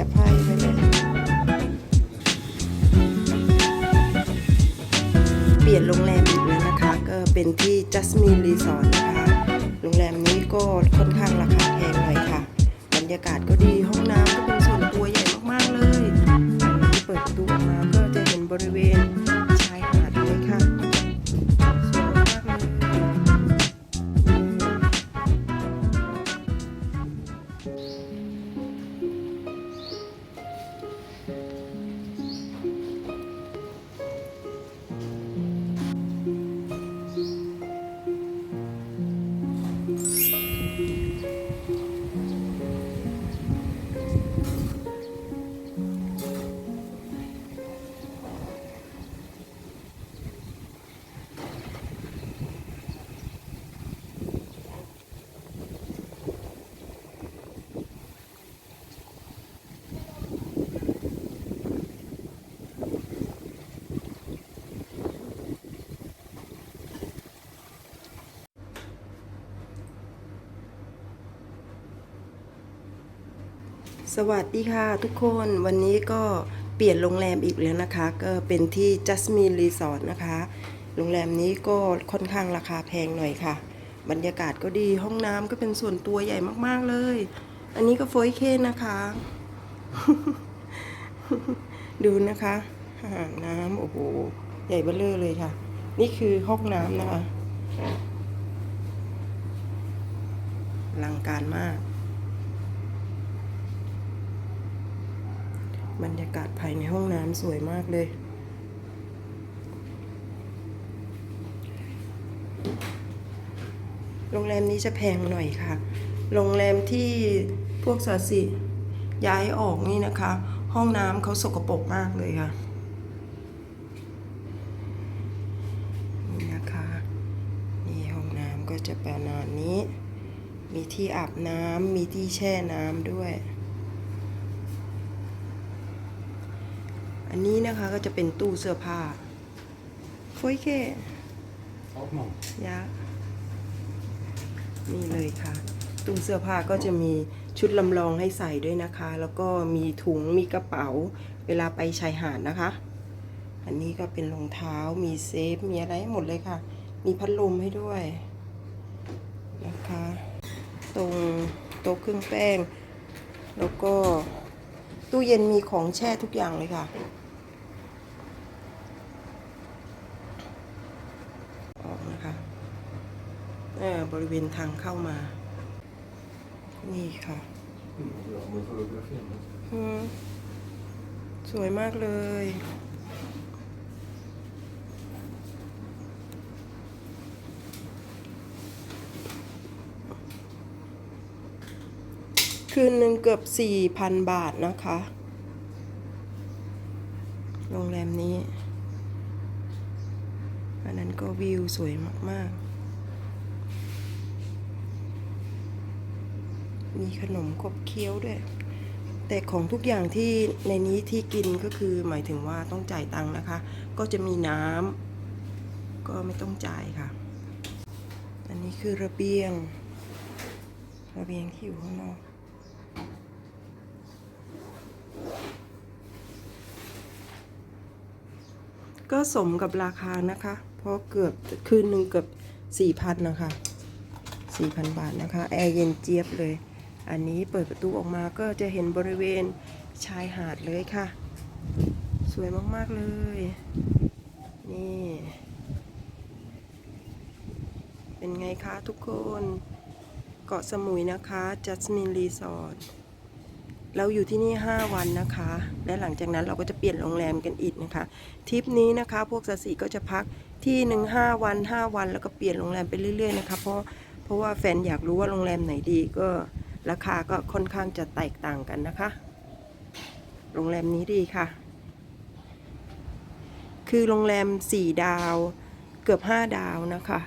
ยไพ่ไปเลยเปลี่ยนโรงแรมอีกแล้วนะคะ ก็เป็นที่ Jasmine Resort นะคะ โรงแรมนี้ก็ค่อนข้างราคาแพงหน่อยค่ะ บรรยากาศก็ วัสดีค่ะทุกคนวันนี้ก็เปลี่ยนโรงแรมอีกแล้วนะคะ ก็เป็นที่ Jasmine Resort นะคะ โรงแรมนี้ก็ค่อนข้างราคาแพงหน่อยค่ะ บรรยากาศก็ดีห้องน้ำก็เป็นส่วนตัวใหญ่มากๆเลย อันนี้ก็โฟยเคนนะคะ ดูนะคะอ่างน้ำโอ้โหใหญ่เบ้อเร่อเลยค่ะ นี่คือห้องน้ำนะคะอลังการมาก บรรยากาศภายในห้องน้ำสวยมากเลย โรงแรมนี้จะแพงหน่อยค่ะ โรงแรมที่พวกสาสิย้ายออกนี่นะคะ ห้องน้ำเขาสกปรกมากเลยค่ะนี่นะคะ นี่ห้องน้ำก็จะประมาณนี้ มีที่อาบน้ำมีที่แช่น้ำด้วย อันนี้นะคะก็จะเป็นตู้เสื้อผ้าโฟยเค Auch noch. ยะนี่เลยค่ะ ตู้เสื้อผ้าก็จะมีชุดลำลองให้ใส่ด้วยนะคะ แล้วก็มีถุงมีกระเป๋า เวลาไปชายหาดนะคะ อันนี้ก็เป็นรองเท้ามีเซฟ มีอะไรให้หมดเลยค่ะ มีพัดลมให้ด้วยนะคะ ตรงโต๊ะเครื่องแป้ง แล้วก็ตู้เย็นมีของแช่ทุกอย่างเลยค่ะ ออกนะคะเออ บริเวณทางเข้ามา นี่ค่ะ สวยมากเลย คืนหนึ่งเกือบสี่พันบาทนะคะ โรงแรมนี้ อันนั้นก็วิวสวยมาก ๆ มีขนมขบเคี้ยวด้วย แต่ของทุกอย่างที่ในนี้ที่กินก็คือหมายถึงว่าต้องจ่ายตังค์นะคะ ก็จะมีน้ำก็ไม่ต้องจ่ายค่ะ อันนี้คือระเบียง ระเบียงที่อยู่ข้างนอกก็สมกับราคานะคะ เพราะเกือบคืนหนึ่งเกือบสี่พันนะคะ4,000 บาทนะคะ แอร์เย็นเจี๊ยบเลย อันนี้เปิดประตูออกมาก็จะเห็นบริเวณชายหาดเลยค่ะ สวยมาก ๆ เลย นี่ เป็นไงคะทุกคน เกาะสมุยนะคะ Jasmine Resort เราอยู่ที่นี่ 5 วันนะคะ และหลังจากนั้นเราก็จะเปลี่ยนโรงแรมกันอีกนะคะ ทริปนี้นะคะพวกสสีก็จะพักที่หนึ่งห้าวัน 5 วัน แล้วก็เปลี่ยนโรงแรมไปเรื่อยๆนะคะ เพราะเพราะว่าแฟนอยากรู้ว่าโรงแรมไหนดีก็ ราคาก็ค่อนข้างจะแตกต่างกันนะคะ โรงแรมนี้ดีค่ะ คือโรงแรม 4 ดาวเกือบ 5 ดาวนะคะ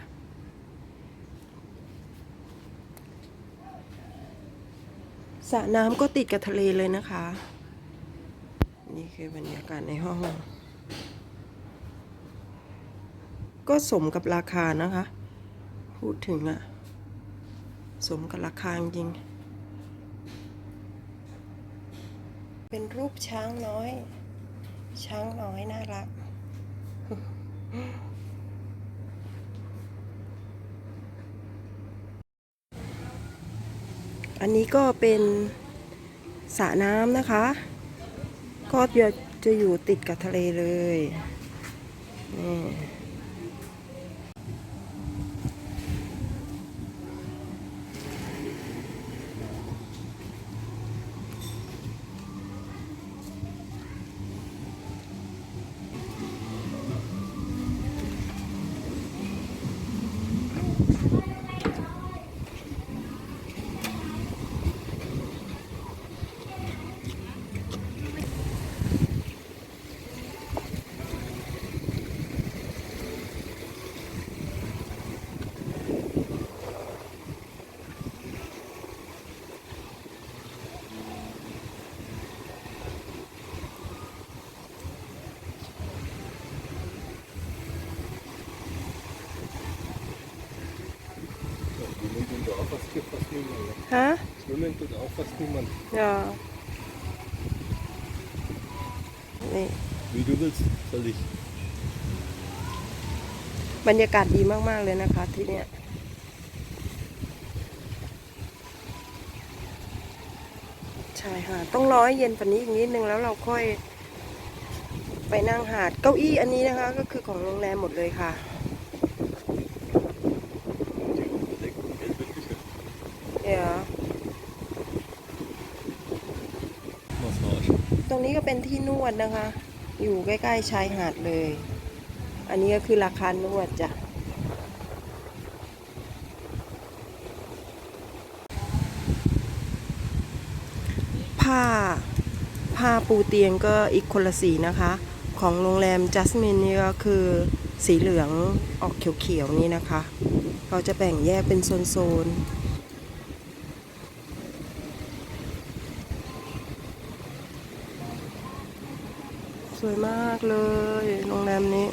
สระน้ำก็ติดกับทะเลเลยนะคะ นี่คือบรรยากาศในห้อง ก็สมกับราคานะคะ พูดถึงอะสมกับราคาจริง เป็นรูปช้างน้อย ช้างน้อยน่ารัก อันนี้ก็เป็นสระน้ำนะคะ ก็จะจะอยู่ติดกับทะเลเลยนี่ Schwimmen tut auch fast, fast niemand. ne? ฮะ Schwimmen tut auch fast niemand. อย่านี่ Wie du willst, soll ich. บรรยากาศดีมาก ๆ เลยนะคะที่เนี่ยใช่ค่ะ ต้องรอให้เย็นฝันนี้อีกนิดนึงแล้วเราค่อยไปนั่งหาด เก้าอี้อันนี้นะคะ ก็คือของโรงแรมหมดเลยค่ะ เดี๋ยว Massage. ตรงนี้ก็ เป็นที่นวดนะคะ อยู่ใกล้ๆชายหาดเลย อันนี้ก็คือราคานวดจ้ะผ้าผ้าปูเตียงก็อีกคนละสีนะคะ ของโรงแรมจัสมินนี่ก็คือสีเหลืองออกเขียวๆนี่นะคะเขาจะแบ่งแยกเป็นโซนๆ สวยมากเลยโรงแรมนี้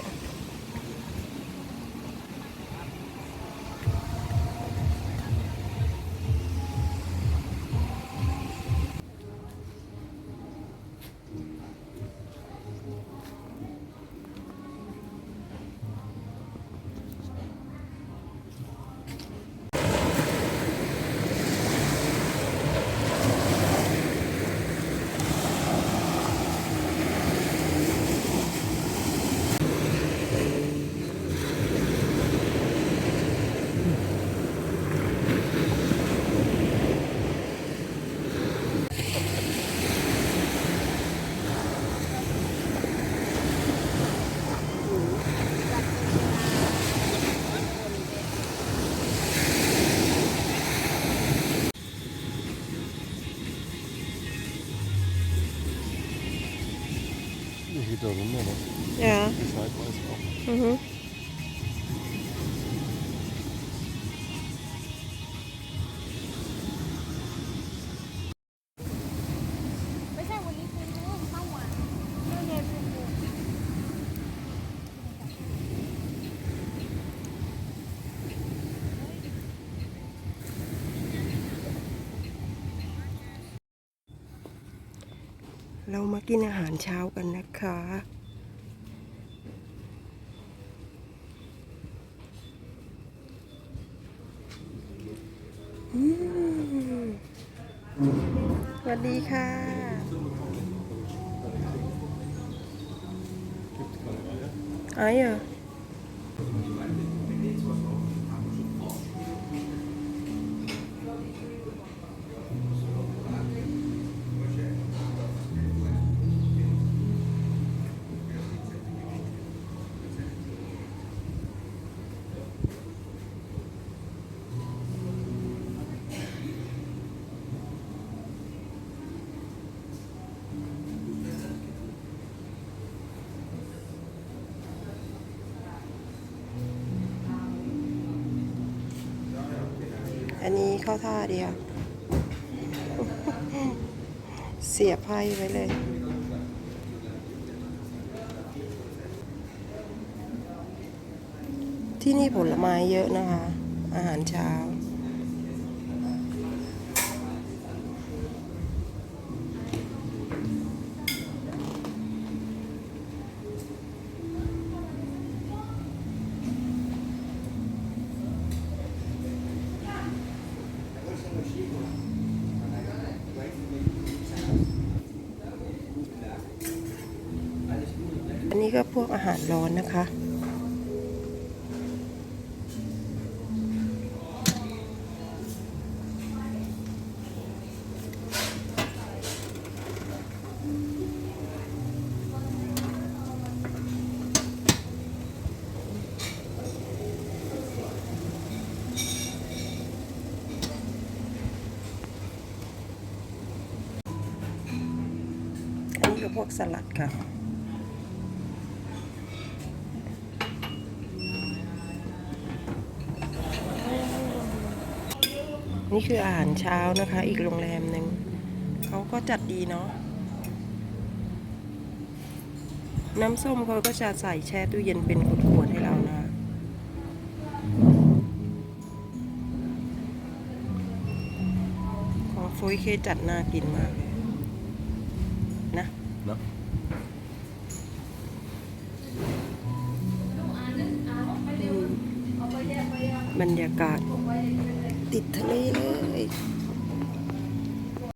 geht da runter, ne? ja Bescheid weiß auch. อื เรามากินอาหารเช้ากันนะคะอืมสวัสดีค่ะ Gibt's keine Eier? ไอ้เหรอ อันนี้เข้าท่าเดียว เสียไพ่ไว้เลย ที่นี่ผลไม้เยอะนะคะ อาหารเช้า นี่ก็พวกอาหารร้อนนะคะ อันนี้ก็พวกสลัดค่ะ นี่คืออาหารเช้านะคะ อีกโรงแรมหนึ่งเขาก็จัดดีเนาะน้ำส้มเขาก็จะใส่แช่ตู้เย็นเป็นขวดๆให้เรานะของโฟยเคจัดน่ากินมากเลยนะเนาะบรรยากาศ ติดทะเลเลย